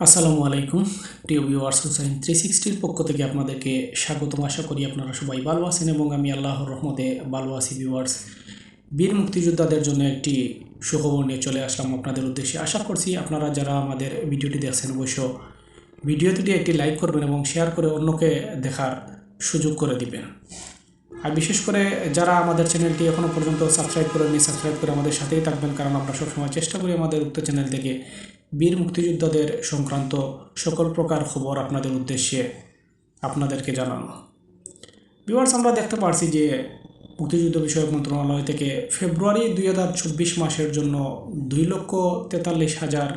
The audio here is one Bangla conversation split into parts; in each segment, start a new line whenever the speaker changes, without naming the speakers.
আসসালামু আলাইকুম। প্রিয় ভিউয়ার্স হুসাইন থ্রি সিক্সটির পক্ষ থেকে আপনাদেরকে স্বাগতম। আশা করি আপনারা সবাই ভালো আছেন এবং আমি আল্লাহর রহমতে ভালো আছি ভিউয়ার্স বীর মুক্তিযোদ্ধাদের জন্য একটি সুখবর নিয়ে চলে আসলাম আপনাদের উদ্দেশ্যে। আশা করছি আপনারা যারা আমাদের ভিডিওটি দেখছেন, অবশ্য ভিডিওটি একটি লাইক করবেন এবং শেয়ার করে অন্যকে দেখার সুযোগ করে দিবেন। আর বিশেষ করে যারা আমাদের চ্যানেলটি এখনও পর্যন্ত সাবস্ক্রাইব করেননি, সাবস্ক্রাইব করে আমাদের সাথেই থাকবেন, কারণ আমরা সবসময় চেষ্টা করি আমাদের উক্ত চ্যানেল থেকে বীর মুক্তিযোদ্ধাদের সংক্রান্ত সকল প্রকার খবর আপনাদের উদ্দেশ্যে আপনাদেরকে জানানো। বিভার্স, আমরা দেখতে পারছি যে মুক্তিযুদ্ধ বিষয়ক মন্ত্রণালয় থেকে ফেব্রুয়ারি দুই হাজার চব্বিশ মাসের জন্য দুই লক্ষ তেতাল্লিশ হাজার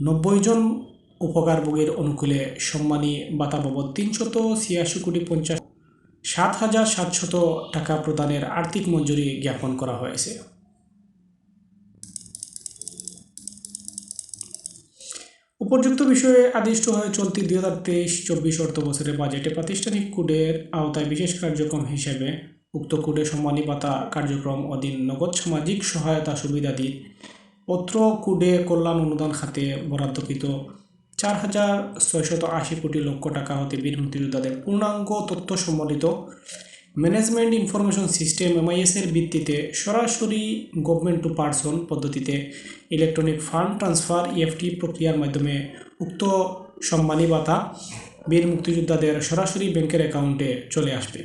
নব্বই জন উপকারভোগীর অনুকূলে সম্মানী বাতা বাবদ তিনশত ছিয়াশি কোটি পঞ্চাশ সাত হাজার সাতশত টাকা প্রদানের আর্থিক মঞ্জুরি জ্ঞাপন করা হয়েছে। উপযুক্ত বিষয়ে আদিষ্ট হয়ে চলতি দুই হাজার তেইশ চব্বিশ অর্থ বছরের বাজেটে প্রাতিষ্ঠানিক কোডের আওতায় বিশেষ কার্যক্রম হিসেবে উক্ত কোডে সম্মানী কার্যক্রম অধীন নগদ সামাজিক সহায়তা সুবিধাদি পত্র কুডে কল্যাণ অনুদান খাতে বরাদ্দকৃত চার হাজার ছয়শত আশি কোটি লক্ষ টাকা হতে বীর মুক্তিযোদ্ধাদের পূর্ণাঙ্গ তথ্য সম্বলিত ম্যানেজমেন্ট ইনফরমেশন সিস্টেম এমআইএস এর ভিত্তিতে সরাসরি গভর্নমেন্ট টু পার্সন পদ্ধতিতে ইলেকট্রনিক ফান্ড ট্রান্সফার ইএফটি প্রক্রিয়ার মাধ্যমে উক্ত সম্মানী ভাতা বীর মুক্তিযোদ্ধাদের সরাসরি ব্যাংকের অ্যাকাউন্টে চলে আসবে।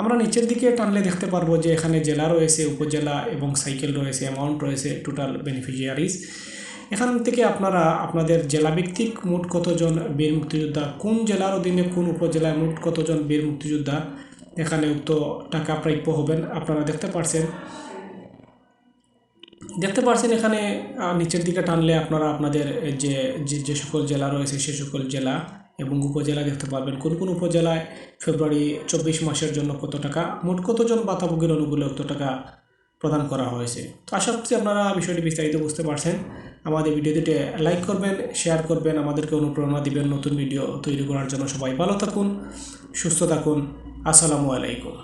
আমরা নিচের দিকে টানলে দেখতে পারব যে এখানে জেলা রয়েছে, উপজেলা এবং সাইকেল রয়েছে অ্যামাউন্ট রয়েছে টোটাল বেনিফিশিয়ারিজ এখান থেকে আপনারা, আপনাদের জেলা ভিত্তিক মোট কতজন বীর মুক্তিযোদ্ধা, কোন জেলার অধীনে কোন উপজেলায় মোট কতজন বীর মুক্তিযোদ্ধা এখানে উক্ত টাকা প্রাপ্য হবেন আপনারা দেখতে পারছেন। দেখতে পারছেন এখানে নিচের দিকে টানলে আপনারা আপনাদের যে, যে- সকল জেলা রয়েছে সে সকল জেলা এবং উপজেলা দেখতে পারবেন। কোন কোন উপজেলায় ফেব্রুয়ারি চব্বিশ মাসের জন্য কত টাকা, মোট কতজন বাতাভোগীর অনুকূলে কত টাকা প্রদান করা হয়েছে? তো আশা করছি আপনারা বিষয়টি বিস্তারিত বুঝতে পারছেন। আমাদের ভিডিওটিতে লাইক করবেন শেয়ার করবেন, আমাদেরকে অনুপ্রেরণা দিবেন নতুন ভিডিও তৈরি করার জন্য। সবাই ভালো থাকুন, সুস্থ থাকুন। আসসালামু আলাইকুম।